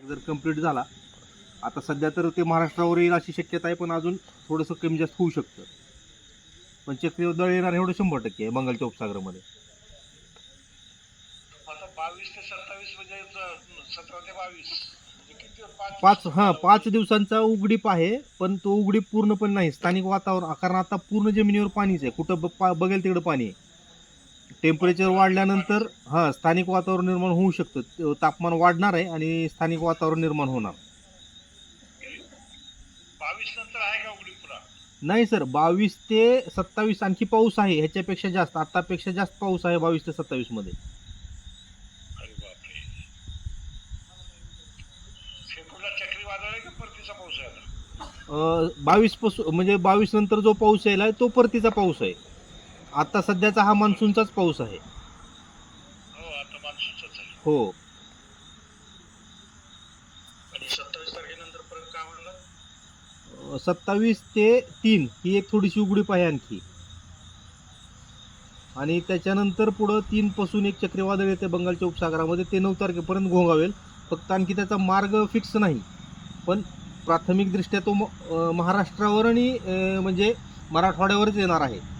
Attack जर complete झाला आता सध्या तर ते महाराष्ट्रावर येईल अशी शक्यता आहे पण अजून थोडंसं कमी जास्त होऊ शकतं. पण चक्रीवादळ येणार एवढं शंभर टक्के आहे बंगालच्या उपसागरामध्ये. म्हणजे म्हणजे? पाच? हां पाच दिवसांचा उघडीप आहे पण तो उघडीप पूर्ण पण नाही. स्थानिक वातावरण कारण आता पूर्ण जमिनीवर पाणीच आहे. कुठं बघेल तिकडं पाणी आहे. टेम्परेचर वाढल्यानंतर हां स्थानिक वातावरण निर्माण होऊ शकतं. तापमान वाढणार आहे आणि स्थानिक वातावरण निर्माण होणार. नाही सर. बावीस ते सत्तावीस आणखी पाऊस आहे. ह्याच्यापेक्षा जास्त आतापेक्षा जास्त पाऊस आहे बावीस ते सत्तावीसमध्ये. बावीसपासून म्हणजे बावीस नंतर जो पाऊस यायला तो परतीचा पाऊस आहे. आता सध्याचा हा मान्सूनचाच पाऊस आहे. हो आता मान्सूनचाच आहे. हो. आणि सत्तावीस तारखेनंतर परत काय म्हणलं सत्तावीस ते तीन ही एक थोडीशी उघडीप आहे आणखी. आणि त्याच्यानंतर पुढं तीन पासून एक चक्रीवादळ येते बंगालच्या उपसागरामध्ये. ते नऊ तारखेपर्यंत घोंगावेल फक्त आणखी त्याचा मार्ग फिक्स नाही. पण प्राथमिकदृष्ट्या तो म- अं, महाराष्ट्रावर आणि अं, म्हणजे मराठवाड्यावरच येणार आहे.